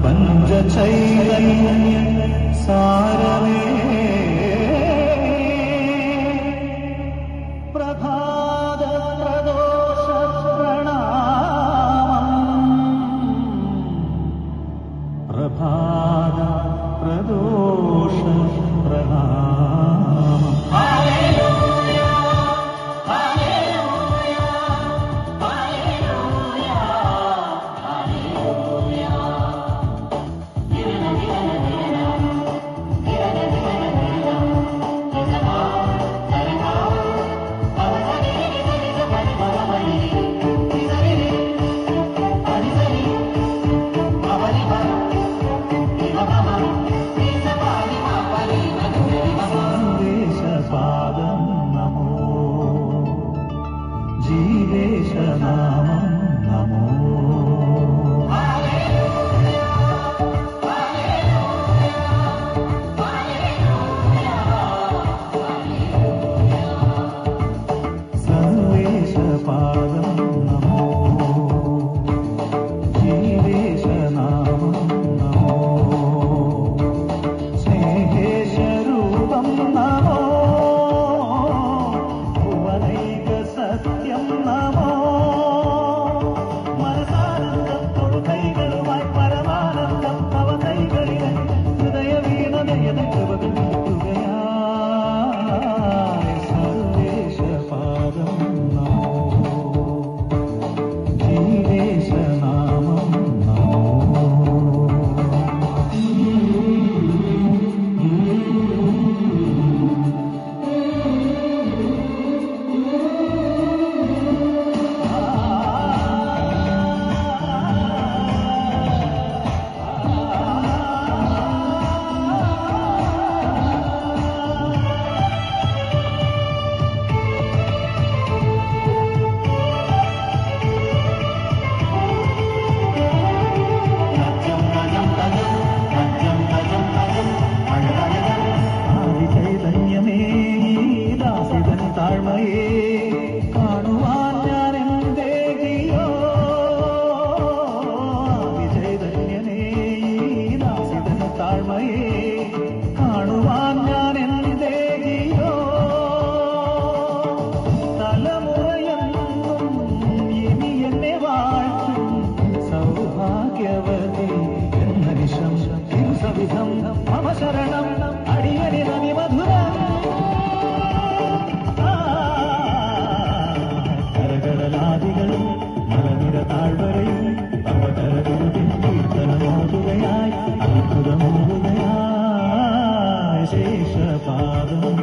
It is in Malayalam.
പ്രപഞ്ച സാരവേ ശരണം അടിയനി നനി മധുര. കരകടലാദികളും മലനിര താഴ്വരയും അവതരകുരുവിൽ കീർത്തനമോതുകയായി അത്ഭുതമോതുകയായി ശേഷപാദം